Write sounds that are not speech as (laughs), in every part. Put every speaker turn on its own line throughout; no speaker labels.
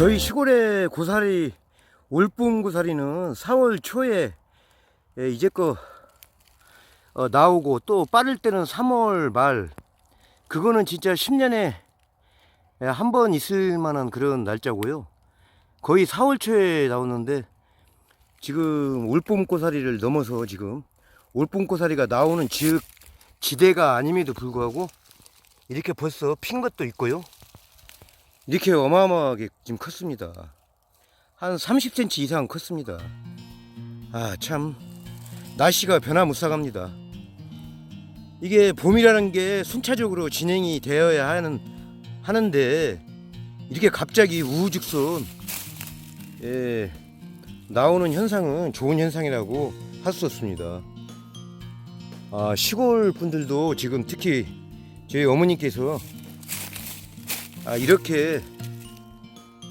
저희 시골의 고사리 올봄 고사리는 4월 초에 예, 이제껏 어, 나오고 또 빠를 때는 3월 말 그거는 진짜 10년에 한 번 있을 만한 그런 날짜고요. 거의 4월 초에 나오는데 지금 올봄 고사리를 넘어서 지금 올봄 고사리가 나오는 지역 지대가 아님에도 불구하고 이렇게 벌써 핀 것도 있고요. 이렇게 어마어마하게 지금 컸습니다. 한 30cm 이상 컸습니다. 아, 참, 날씨가 변화무쌍합니다. 이게 봄이라는 게 순차적으로 진행이 되어야 하는, 하는데, 이렇게 갑자기 우후죽순, 예, 나오는 현상은 좋은 현상이라고 할 수 없습니다. 아, 시골 분들도 지금 특히 저희 어머니께서 아, 이렇게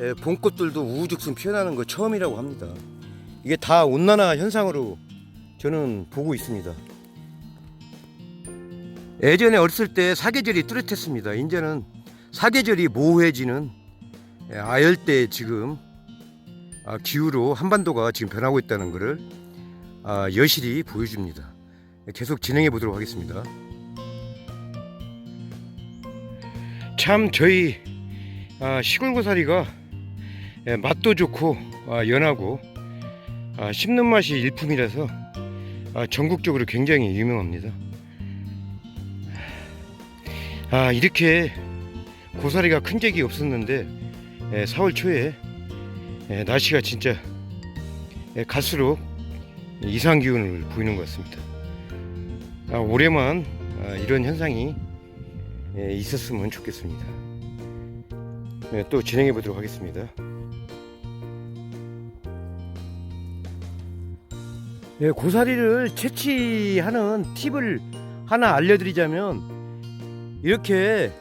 예, 봄꽃들도 우후죽순 피어나는 거 처음이라고 합니다. 이게 다 온난화 현상으로 저는 보고 있습니다. 예전에 어렸을 때 사계절이 뚜렷했습니다. 이제는 사계절이 모호해지는 예, 아열대 지금 아, 기후로 한반도가 지금 변하고 있다는 것을 아, 여실히 보여줍니다. 계속 진행해 보도록 하겠습니다. 참 저희 아, 시골 고사리가 예, 맛도 좋고 아, 연하고 아, 씹는 맛이 일품이라서 아, 전국적으로 굉장히 유명합니다. 아 이렇게 고사리가 큰 적이 없었는데 예, 4월 초에 예, 날씨가 진짜 예, 갈수록 이상 기온을 보이는 것 같습니다. 아, 올해만 아, 이런 현상이 예, 있었으면 좋겠습니다. 네, 또 진행해 보도록 하겠습니다. 예, 고사리를 채취하는 팁을 하나 알려드리자면 이렇게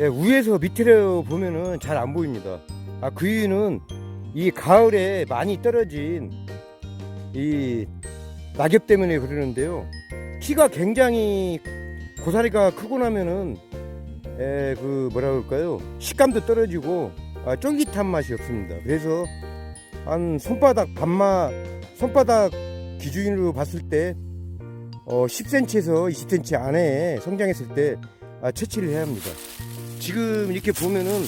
예, 위에서 밑으로 보면은 잘 안 보입니다. 아, 그 이유는 이 가을에 많이 떨어진 이 낙엽 때문에 그러는데요. 키가 굉장히 고사리가 크고 나면은 에, 그 뭐라 그럴까요? 식감도 떨어지고 아, 쫄깃한 맛이 없습니다. 그래서 한 손바닥 반마 손바닥 기준으로 봤을 때 어, 10cm에서 20cm 안에 성장했을 때 아, 채취를 해야 합니다. 지금 이렇게 보면은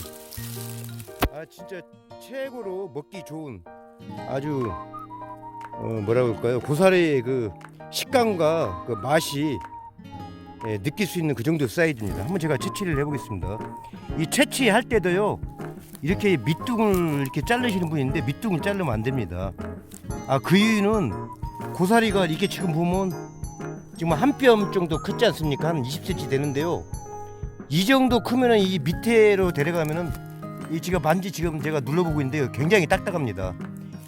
아 진짜 최고로 먹기 좋은 아주 어, 뭐라 그럴까요? 고사리의 그 식감과 그 맛이 예, 느낄 수 있는 그 정도 사이즈입니다. 한번 제가 채취를 해보겠습니다. 이 채취할 때도요, 이렇게 밑둥을 이렇게 자르시는 분인데 밑둥을 자르면 안 됩니다. 아, 그 이유는 고사리가 이게 지금 보면 지금 한 뼘 정도 크지 않습니까? 한 20cm 되는데요. 이 정도 크면은 이 밑에로 데려가면은 이 지금 반지 지금 제가 눌러보고 있는데요. 굉장히 딱딱합니다.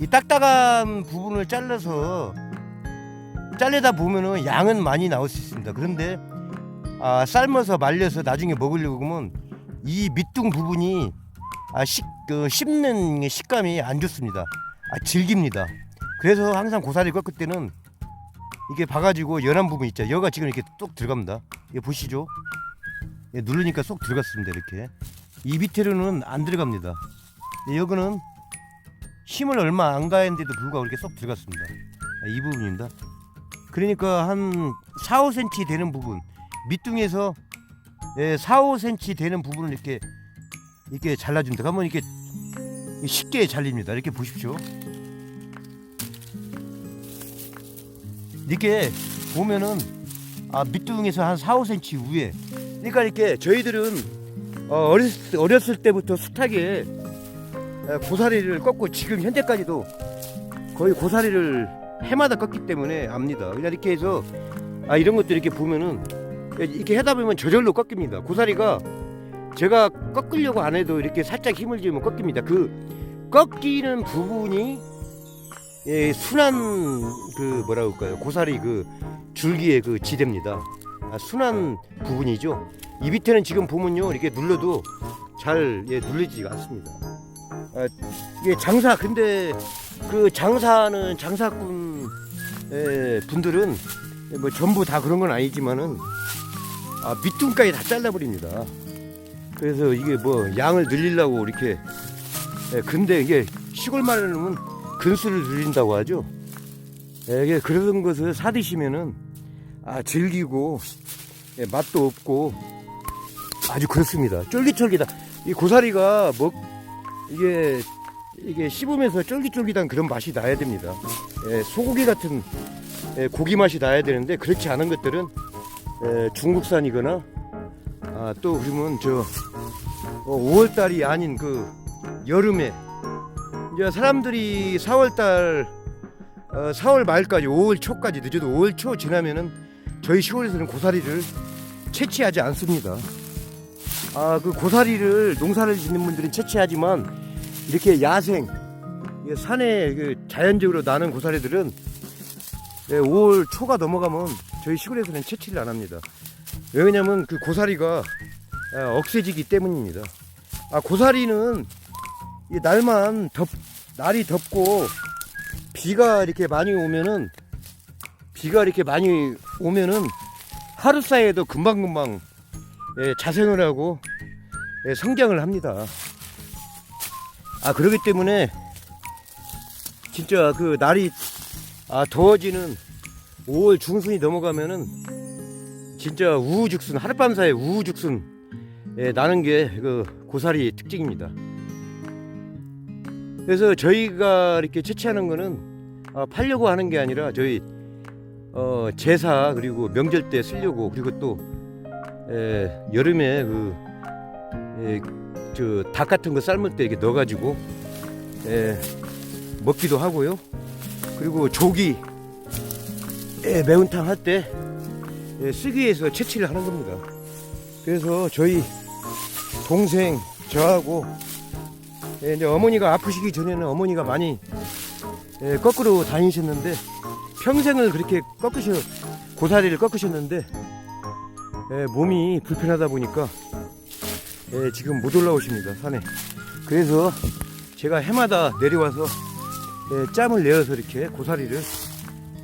이 딱딱한 부분을 잘라서 잘르다 보면은 양은 많이 나올 수 있습니다. 그런데 아, 삶아서 말려서 나중에 먹으려고 그러면 이 밑둥 부분이 아, 식, 그 씹는 식감이 안 좋습니다. 아, 질깁니다. 그래서 항상 고사리 꺾을 때는 이게 봐가지고 연한 부분 있죠. 여가 지금 이렇게 뚝 들어갑니다. 이거 보시죠. 예, 누르니까 쏙 들어갔습니다. 이렇게 이 밑에로는 안 들어갑니다. 예, 여기는 힘을 얼마 안 가했는데도 불구하고 이렇게 쏙 들어갔습니다. 아, 이 부분입니다. 그러니까 한 4, 5cm 되는 부분 밑둥에서 예, 4, 5cm 되는 부분을 이렇게 이렇게 잘라줍니다. 그러면 이렇게 쉽게 잘립니다. 이렇게 보십시오. 이렇게 보면은 아, 밑둥에서 한 4, 5cm 위에 그러니까 이렇게 저희들은 어, 어렸을, 어렸을 때부터 숱하게 에, 고사리를 꺾고 지금 현재까지도 거의 고사리를 해마다 꺾기 때문에 압니다. 그냥 이렇게 해서 아, 이런 것들 이렇게 보면은 이렇게 하다 보면 저절로 꺾입니다. 고사리가 제가 꺾으려고 안 해도 이렇게 살짝 힘을 주면 꺾입니다. 그 꺾이는 부분이 예, 순한 그 뭐라 그럴까요? 고사리 그 줄기의 그 지대입니다. 아, 순한 부분이죠. 이 밑에는 지금 보면요 이렇게 눌러도 잘 예, 눌리지가 않습니다. 아, 이게 장사 근데 그 장사는 장사꾼 예, 분들은 뭐 전부 다 그런 건 아니지만은 아, 밑둥까지 다 잘라버립니다. 그래서 이게 뭐 양을 늘리려고 이렇게 예, 근데 이게 시골 말로는 근수를 늘린다고 하죠. 예, 이게 그런 것을 사드시면은 아 질기고 예, 맛도 없고 아주 그렇습니다. 쫄깃쫄깃한 이 고사리가 먹 이게 이게 씹으면서 쫄깃쫄깃한 그런 맛이 나야 됩니다. 예, 소고기 같은 예, 고기 맛이 나야 되는데 그렇지 않은 것들은 예, 중국산이거나 아, 또 그러면 저 5월달이 아닌 그 여름에 이제 사람들이 4월달 어, 4월 말까지 5월 초까지 늦어도 5월 초 지나면은 저희 시골에서는 고사리를 채취하지 않습니다. 아 그 고사리를 농사를 짓는 분들은 채취하지만 이렇게 야생 산에 그 자연적으로 나는 고사리들은 예, 5월 초가 넘어가면 저희 시골에서는 채취를 안 합니다. 왜냐면 그 고사리가 아, 억세지기 때문입니다. 아 고사리는 이 날만 덥 날이 덥고 비가 이렇게 많이 오면은 비가 이렇게 많이 오면은 하루 사이에도 금방금방 예, 자생을 하고 예, 성장을 합니다. 아 그렇기 때문에 진짜 그 날이 아 더워지는 5월 중순이 넘어가면은 진짜 우후죽순 하룻밤 사이에 우후죽순 예, 나는 게 그 고사리 특징입니다. 그래서 저희가 이렇게 채취하는 거는 아, 팔려고 하는 게 아니라 저희 어, 제사 그리고 명절 때 쓰려고 그리고 또 에, 여름에 그 에, 저닭 같은 거 삶을 때 이렇게 넣어가지고 에, 먹기도 하고요. 그리고 조기 에, 매운탕 할 때 쓰기 위해서 채취를 하는 겁니다. 그래서 저희 동생 저하고 예, 이제 어머니가 아프시기 전에는 어머니가 많이 예, 거꾸로 다니셨는데 평생을 그렇게 꺾으셔 고사리를 꺾으셨는데 예, 몸이 불편하다 보니까 예, 지금 못 올라오십니다 산에 그래서 제가 해마다 내려와서 예, 짬을 내어서 이렇게 고사리를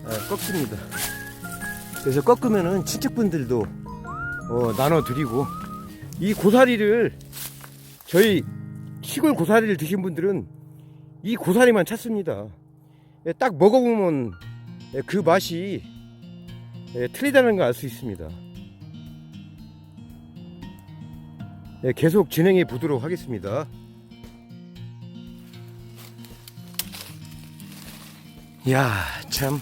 예, 꺾습니다 그래서 꺾으면은 친척분들도 어, 나눠드리고 이 고사리를 저희 시골 고사리를 드신 분들은 이 고사리만 찾습니다. 예, 딱 먹어보면 예, 그 맛이 예, 틀리다는 걸 알 수 있습니다. 예, 계속 진행해 보도록 하겠습니다. 야, 참.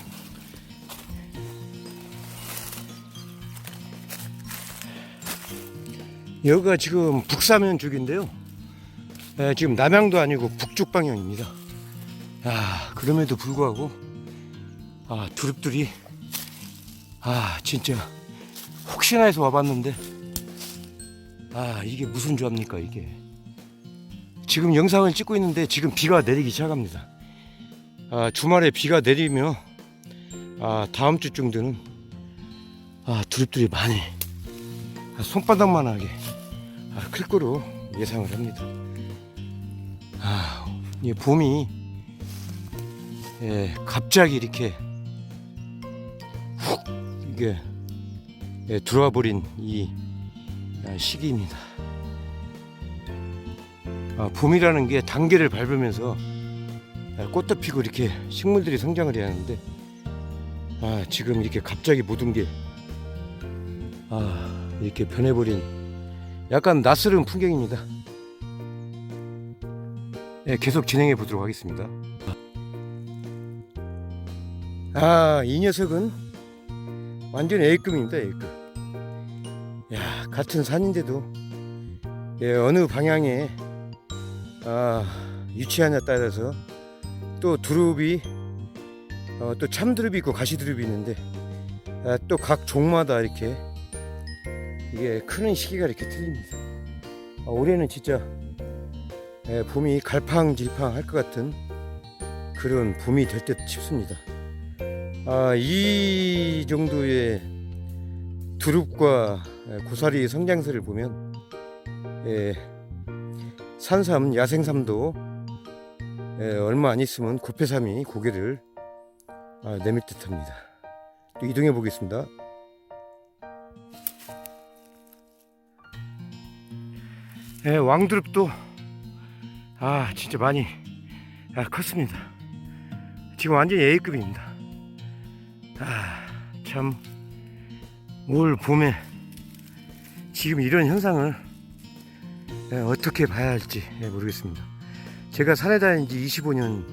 여기가 지금 북사면 쪽인데요. 예, 지금 남양도 아니고 북쪽 방향입니다. 야, 그럼에도 불구하고 아, 두릅들이 아, 진짜 혹시나 해서 와봤는데 아, 이게 무슨 조합니까, 이게. 지금 영상을 찍고 있는데 지금 비가 내리기 시작합니다. 아, 주말에 비가 내리며 아, 다음 주 정도는 아, 두릅들이 많이 아, 손바닥만하게 아, 클 거로 예상을 합니다. 아, 이 봄이 예, 갑자기 이렇게 훅 이게 예, 들어와 버린 이 아, 시기입니다. 아, 봄이라는 게 단계를 밟으면서 아, 꽃도 피고 이렇게 식물들이 성장을 해야 하는데 아, 지금 이렇게 갑자기 모든 게 아, 이렇게 변해버린 약간 낯설은 풍경입니다. 네, 계속 진행해 보도록 하겠습니다. 아, 이 녀석은 완전 A급입니다, A급. 야, 같은 산인데도 예, 어느 방향에 아, 위치하냐에 따라서 또 두릅이 어, 또 참두릅이 있고 가시두릅이 있는데 아, 또각 종마다 이렇게 이게 크는 시기가 이렇게 틀립니다. 아, 올해는 진짜 예, 봄이 갈팡질팡 할 것 같은 그런 봄이 될 듯 싶습니다. 아, 이 정도의 두릅과 예, 고사리 성장세를 보면 예, 산삼, 야생삼도 예, 얼마 안 있으면 고패삼이 고개를 아, 내밀 듯합니다. 또 이동해 보겠습니다. 예, 왕두릅도 아 진짜 많이 아, 컸습니다. 지금 완전 A급입니다. 아참 올 봄에 지금 이런 현상을 예, 어떻게 봐야 할지 예, 모르겠습니다. 제가 산에 다닌 지 25년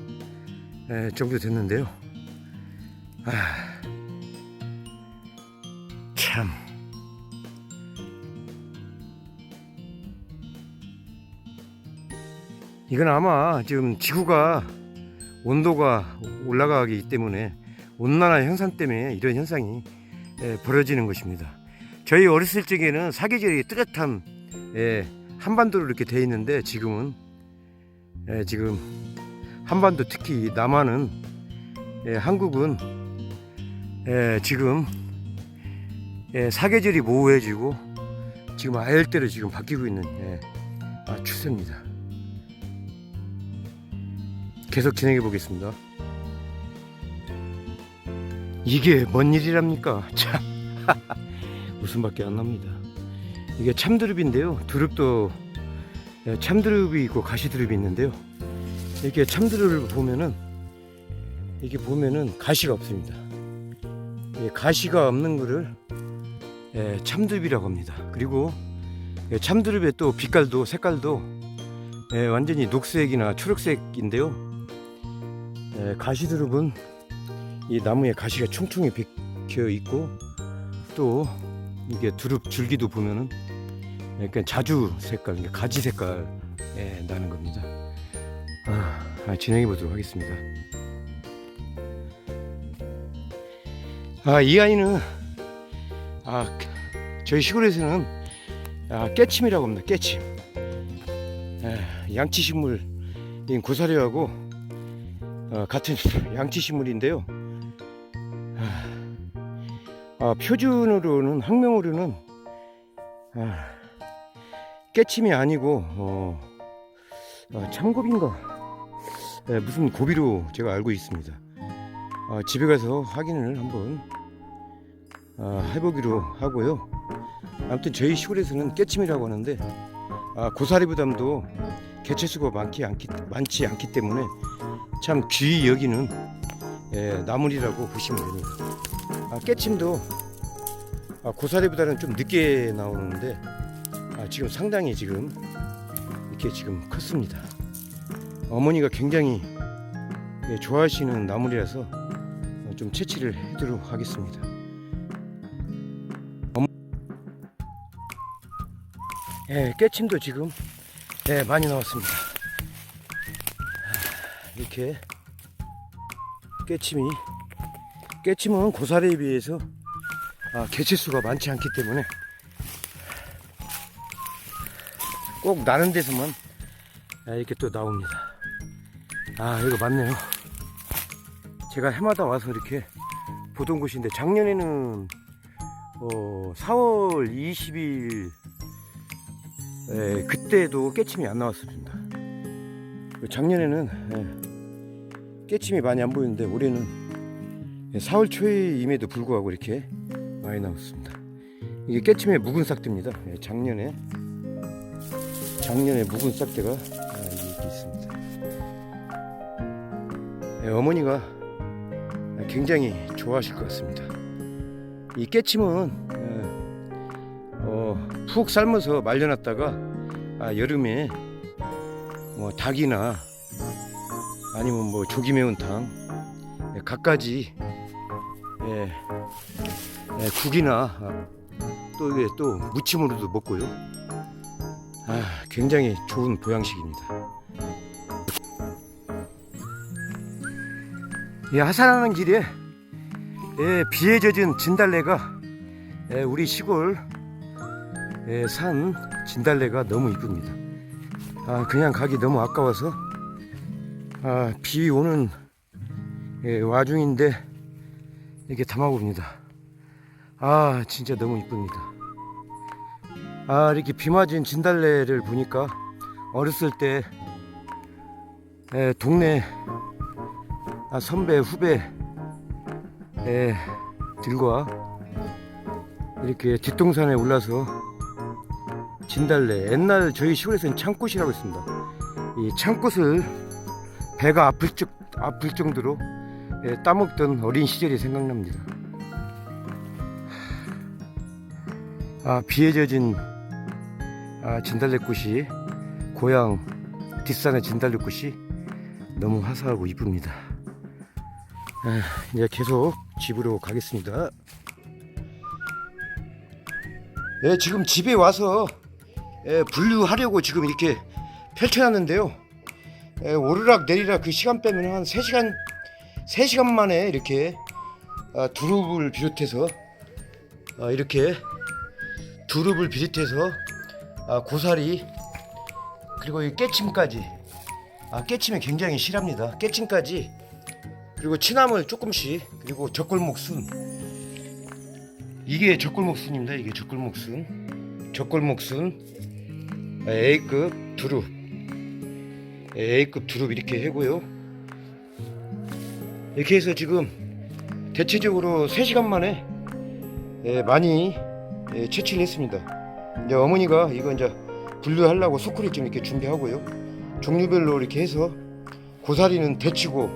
예, 정도 됐는데요. 아, 참. 이건 아마 지금 지구가 온도가 올라가기 때문에 온난화 현상 때문에 이런 현상이 예, 벌어지는 것입니다. 저희 어렸을 적에는 사계절이 뚜렷한 예, 한반도로 이렇게 돼 있는데 지금은 예, 지금 한반도 특히 남한은 예, 한국은 예, 지금 예, 사계절이 모호해지고 지금 아열대로 지금 바뀌고 있는 예, 아, 추세입니다. 계속 진행해 보겠습니다. 이게 뭔 일이랍니까? (laughs) 참 (laughs) 웃음밖에 안 납니다. 이게 참두릅인데요. 두릅도 예, 참두릅이 있고 가시두릅이 있는데요. 이렇게 참두릅을 보면은 이게 보면은 가시가 없습니다. 예, 가시가 없는 거를 예, 참두릅이라고 합니다. 그리고 예, 참두릅의 또 빛깔도 색깔도 예, 완전히 녹색이나 초록색인데요. 예, 가시두릅은 이 나무에 가시가 총총히 박혀 있고 또 이게 두릅 줄기도 보면은 약간 자주 색깔, 그러니까 가지 색깔 예, 나는 겁니다. 아, 아, 진행해 보도록 하겠습니다. 아, 이 아이는 아, 저희 시골에서는 아, 깨침이라고 합니다. 깨침. 예, 양치 식물인 고사리하고 어, 같은 (laughs) 양치식물인데요. 아, 아, 표준으로는 학명으로는 아, 깨침이 아니고 어, 아, 참고비인가 예, 무슨 고비로 제가 알고 있습니다. 아, 집에 가서 확인을 한번 아, 해보기로 하고요. 아무튼 저희 시골에서는 깨침이라고 하는데 아, 고사리보담도 개체수가 많기 않기, 많지 않기 때문에 참 귀히 여기는 예, 나물이라고 보시면 됩니다. 아, 깨침도 아, 고사리보다는 좀 늦게 나오는데 아, 지금 상당히 지금 이렇게 지금 컸습니다. 어머니가 굉장히 예, 좋아하시는 나물이라서 어, 좀 채취를 해도록 하겠습니다. 예, 깨침도 지금 예, 많이 나왔습니다. 아, 이렇게 깨침이 깨침은 고사리에 비해서 아, 개체수가 많지 않기 때문에 꼭 나는 데서만 아, 이렇게 또 나옵니다. 아, 이거 맞네요. 제가 해마다 와서 이렇게 보던 곳인데 작년에는 어, 4월 20일 에, 그때도 깨침이 안 나왔습니다. 작년에는 예, 깨침이 많이 안 보이는데 올해는 4월 초임에도 불구하고 이렇게 많이 나왔습니다. 이게 깨침의 묵은 싹대입니다. 예, 작년에 작년에 묵은 싹대가 아, 이렇게 있습니다. 예, 어머니가 굉장히 좋아하실 것 같습니다. 이 깨침은 예, 어, 푹 삶아서 말려놨다가 아, 여름에 뭐 닭이나 아니면 뭐 조기 매운탕 예, 갖가지 예, 예, 국이나 아, 또 이게 또 무침으로도 먹고요. 아, 굉장히 좋은 보양식입니다. 이 하산하는 길에 예, 비에 젖은 진달래가 예, 우리 시골 예, 산 진달래가 너무 이쁩니다. 아, 그냥 가기 너무 아까워서 아, 비 오는 예, 와중인데 이렇게 담아봅니다. 아, 진짜 너무 이쁩니다. 아, 이렇게 비 맞은 진달래를 보니까 어렸을 때 예, 동네 아, 선배 후배 예, 들과 이렇게 뒷동산에 올라서 진달래. 옛날 저희 시골에서는 창꽃이라고 했습니다. 이 창꽃을 배가 아플, 적, 아플 정도로 예, 따먹던 어린 시절이 생각납니다. 아 비에 젖은 아, 진달래꽃이 고향 뒷산의 진달래꽃이 너무 화사하고 이쁩니다. 아, 이제 계속 집으로 가겠습니다. 예, 지금 집에 와서 예, 분류하려고 지금 이렇게 펼쳐놨는데요. 예, 오르락 내리락 그 시간 빼면 한 3시간 3시간 만에 이렇게 아, 두릅을 비롯해서 아, 이렇게 두릅을 비롯해서 아, 고사리 그리고 이 깨침까지 아, 깨침이 굉장히 실합니다. 깨침까지 그리고 취나물 조금씩 그리고 젖골목순 이게 젖골목순입니다. 이게 젖골목순 젖골목순 아, A급 두릅 A급 두릅 이렇게 해고요. 이렇게 해서 지금 대체적으로 3시간 만에 예, 많이 예, 채취를 했습니다. 이제 어머니가 이거 이제 분류하려고 소쿠리 좀 이렇게 준비하고요. 종류별로 이렇게 해서 고사리는 데치고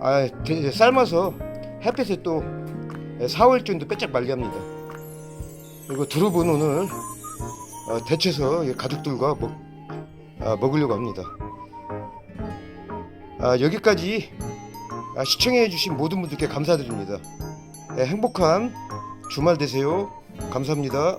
아, 데- 삶아서 햇볕에 또 4월 정도 빼짝 말게 합니다. 그리고 두릅은 오늘 어, 데쳐서 이 가족들과 먹, 아, 먹으려고 합니다. 아, 여기까지 아, 시청해주신 모든 분들께 감사드립니다. 예, 행복한 주말 되세요. 감사합니다.